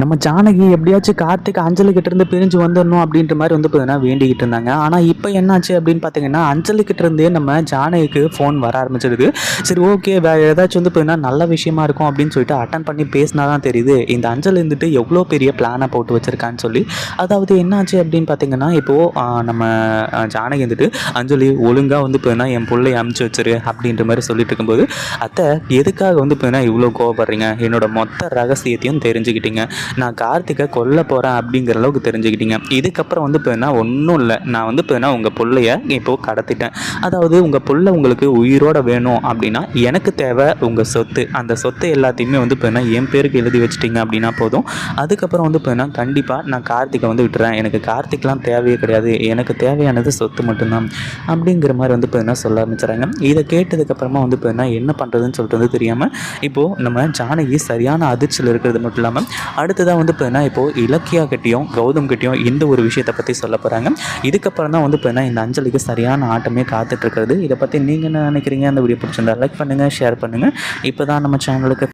நம்ம ஜானகி எப்படியாச்சும் கார்த்திக் அஞ்சலி கிட்ட இருந்து பிரிஞ்சு வந்துடணும் அப்படின்ற மாதிரி வந்து பார்த்தீங்கன்னா வேண்டிக்கிட்டு இருந்தாங்க. ஆனால் இப்போ என்னாச்சு அப்படின்னு பார்த்தீங்கன்னா அஞ்சலி கிட்ட இருந்தே நம்ம ஜானகிக்கு ஃபோன் வர ஆரம்பிச்சிடுது. சரி ஓகே வேறு ஏதாச்சும் வந்து பார்த்தீங்கன்னா நல்ல விஷயமா இருக்கும் அப்படின்னு சொல்லிட்டு அட்டன் பண்ணி பேசினா தான் தெரியுது. இந்த அஞ்சல் இருந்துட்டு எவ்வளோ பெரிய பிளானை போட்டு வச்சிருக்கான்னு சொல்லி. அதாவது என்னாச்சு அப்படின்னு பார்த்தீங்கன்னா இப்போது நம்ம ஜானகி வந்துட்டு அஞ்சலி ஒழுங்காக வந்து பார்த்தீங்கன்னா என் பிள்ளைய அமுச்சு வச்சிரு அப்படின்ற மாதிரி சொல்லிட்டு இருக்கும்போது அத்தை எதுக்காக வந்து பார்த்தீங்கன்னா இவ்வளோ கோவப்படுறீங்க? என்னோட மொத்த ரகசியத்தையும் தெரிஞ்சுக்கிட்டீங்க. நான் கார்த்திகை கொல்ல போகிறேன் அப்படிங்கிற அளவுக்கு தெரிஞ்சுக்கிட்டீங்க. இதுக்கப்புறம் வந்து பார்த்தீங்கன்னா ஒன்றும் இல்லை. நான் வந்து பார்த்தீங்கன்னா உங்கள் பிள்ளைய இப்போது கடத்திட்டேன். அதாவது உங்கள் பிள்ளை உங்களுக்கு உயிரோட வேணும் அப்படின்னா எனக்கு தேவை உங்கள் சொத்து. அந்த சொத்து எல்லாத்தையுமே வந்து பார்த்தீங்கன்னா என் பேருக்கு எழுதி வச்சிட்டிங்க அப்படின்னா போதும். அதுக்கப்புறம் வந்து பார்த்தீங்கன்னா கண்டிப்பாக நான் கார்த்திகை வந்து விட்டுறேன். எனக்கு கார்த்திக்லாம் தேவையே கிடையாது. எனக்கு தேவையானது சொத்து மட்டும்தான் அப்படிங்கிற மாதிரி வந்து பார்த்தீங்கன்னா சொல்ல ஆரம்பிச்சுறாங்க இதை கேட்டதுக்கப்புறமா வந்து இப்போ என்ன பண்ணுறதுன்னு சொல்லிட்டு வந்து தெரியாமல் இப்போது நம்ம ஜானகி சரியான அதிர்ச்சியில் இருக்கிறது மட்டும் இல்லாமல் அடுத்ததாக வந்து பார்த்தீங்கன்னா இப்போது இலக்கியா கிட்டேயும் கௌதம் கிட்டேயும் இந்த ஒரு விஷயத்தை பற்றி சொல்ல போகிறாங்க இதுக்கப்புறம் தான் வந்து பார்த்தீங்கன்னா இந்த அஞ்சலிக்கு சரியான ஆட்டமே காத்துட்ருக்கிறது இதை பற்றி நீங்கள் என்ன நினைக்கிறீங்க? அந்த வீடியோ பிடிச்சிருந்தா லைக் பண்ணுங்கள் ஷேர் பண்ணுங்கள் இப்போ தான் நம்ம சேனலுக்கு